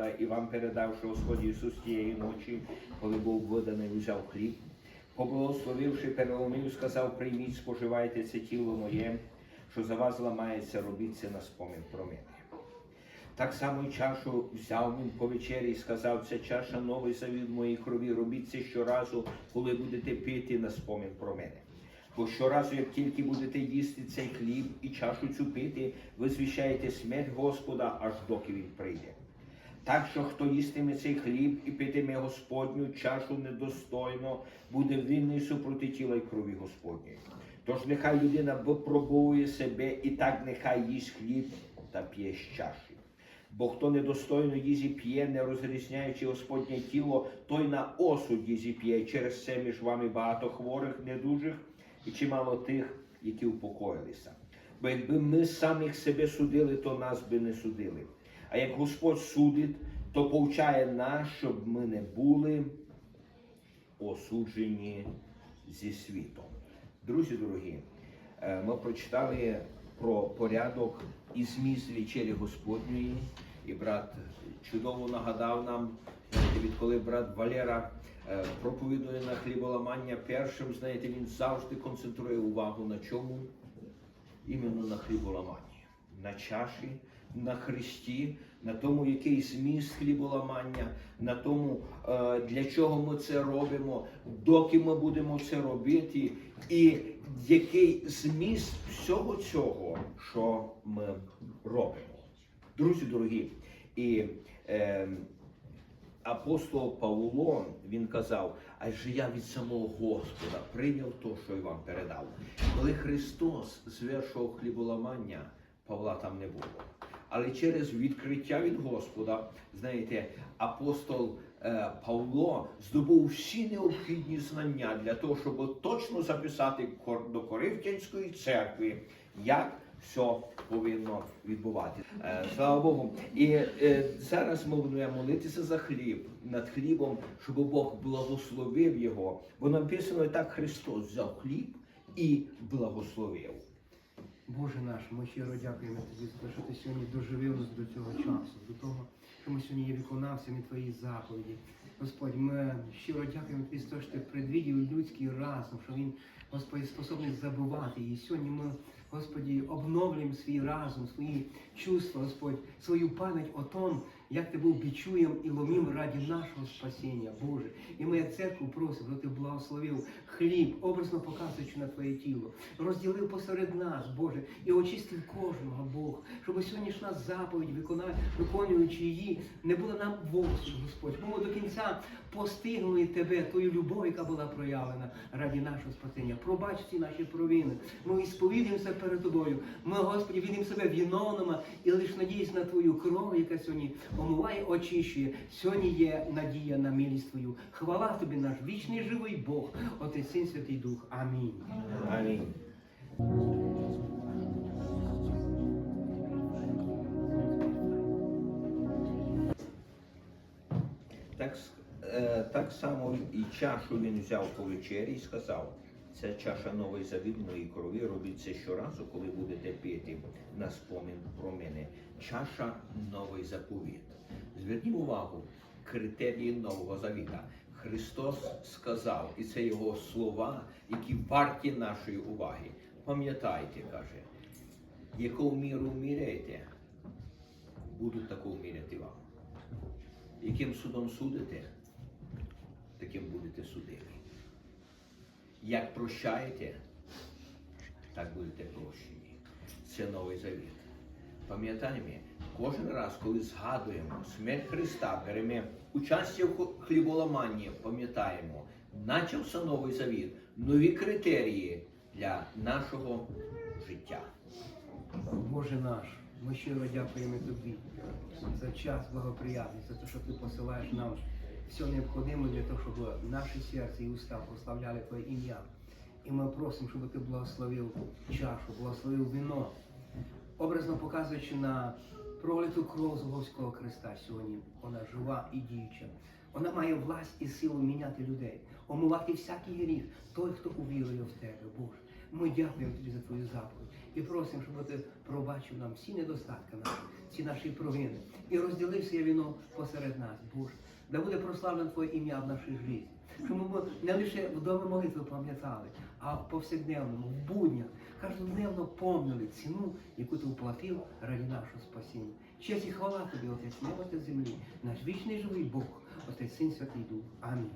Господа, і вам передав, що Господь Ісус тієї ночі, коли був виданий, взяв хліб, поблагословивши, переломив, сказав, прийміть, споживайте це тіло моє, що за вас ламається, робіть це на спомин про мене. Так само й чашу взяв він по вечері і сказав, це чаша новий завіт моїй крові, робіть це щоразу, коли будете пити на спомин про мене. Бо щоразу, як тільки будете їсти цей хліб і чашу цю пити, ви звіщаєте смерть Господа, аж доки він прийде. Так що хто їстиме цей хліб і питиме Господню чашу недостойно, буде винний супроти тіла й крові Господньої. Тож нехай людина випробує себе і так нехай їсть хліб та п'є з чаші. Бо хто недостойно їзі п'є, не розрізняючи Господнє тіло, той на осуд їзі п'є. Через це між вами багато хворих, недужих і чимало тих, які упокоїлися. Бо якби ми самих себе судили, то нас би не судили. А як Господь судить, то повчає нас, щоб ми не були осуджені зі світом. Друзі дорогі, е, ми прочитали про порядок і зміст вечері Господньої, і брат чудово нагадав нам, відколи брат Валера е, проповідує на хліболамання першим, знаєте, він завжди концентрує увагу на чому? Іменно на хліболаманні, на чаші, на Христі, на тому, який зміст хліболамання, на тому, е, для чого ми це робимо, доки ми будемо це робити, і який зміст всього цього, що ми робимо. Друзі дорогі, і е, апостол Павло він казав, адже я від самого Господа прийняв то, що я вам передав. Коли Христос звершував хліболамання, Павла там не було. Але через відкриття від Господа, знаєте, апостол е, Павло здобув всі необхідні знання для того, щоб точно записати до Коринфянської церкви, як все повинно відбувати. Е, слава Богу. І е, зараз ми будемо молитися за хліб над хлібом, щоб Бог благословив його. Бо написано так Христос взяв хліб і благословив. Боже наш, ми щиро дякуємо тобі за те, що ти сьогодні доживив нас до цього часу, до того, що ми сьогодні є виконавцями твоїх заповіді. Господь, ми щиро дякуємо тобі за те, що ти предвидів людський разум, що він, Господь, способний забувати. І сьогодні ми, Господі, обновлюємо свій разум, свої чувства, Господь, свою пам'ять о том, як ти був бичуєм і ломим раді нашого спасіння, Боже. І ми, як церкву, просимо, щоб ти благословив хліб, образно показуючи на твоє тіло, розділив посеред нас, Боже, і очистив кожного, Бог, щоб сьогоднішня заповідь, виконуючи її, не була нам вовсю, Господь. Бо ми до кінця постигнули Тебе, тою любов, яка була проявлена раді нашого спасіння. Пробач всі наші провини. Ми сповідаємося перед Тобою. Ми, Господі, відемо себе виновними і лише надіюсь на Твою кров, яка сьогодні омиває, очищує. Сьогодні є надія на милість Твою. Хвала Тобі, наш вічний живий Бог, Отець, Син, Святий Дух. Амінь. Амінь. Так, е, так само і чашу він взяв по вечері і сказав, це чаша нової завіт моїй крові, робіть це щоразу, коли будете пити на спомин про мене. Чаша новий заповіт. Зверніть увагу, критерії нового завіта. Христос сказав, і це його слова, які варті нашої уваги. Пам'ятайте, каже, яку міру міряєте, будуть таку міряти вам. Яким судом судите, таким будете судити. Як прощаєте, так будете прощені. Це новий завіт. Пам'ятаємо, кожен раз, коли згадуємо смерть Христа, беремо участь в хліболаманні, пам'ятаємо, начався новий завіт, нові критерії для нашого життя. Боже наш, ми щиро дякуємо Тобі за час благоприятний, за те, що Ти посилаєш нам все необхідне для того, щоб наші серця і уста прославляли Твоє ім'я. І ми просимо, щоб Ти благословив чашу, благословив вино, образно показуючи на пролиту кров з Головського Христа сьогодні. Вона жива і діюча. Вона має власть і силу міняти людей, омивати всякий гріх, той, хто увірує в тебе, Боже. Ми дякуємо тобі за твою заповідь і просимо, щоб ти пробачив нам всі недостатки наші, ці наші провини. І розділився віно посеред нас, Боже. Да буде прославлено Твоє ім'я в нашій житті. Щоб ми не лише в домі молитви пам'ятали, а повсякденному, в буднях, кожнодневно помнили ціну, яку ти уплатив раді нашого спасіння. Честь і хвала тобі, Отець неба та землі, наш вічний живий Бог, Отець Син Святий Дух. Амінь.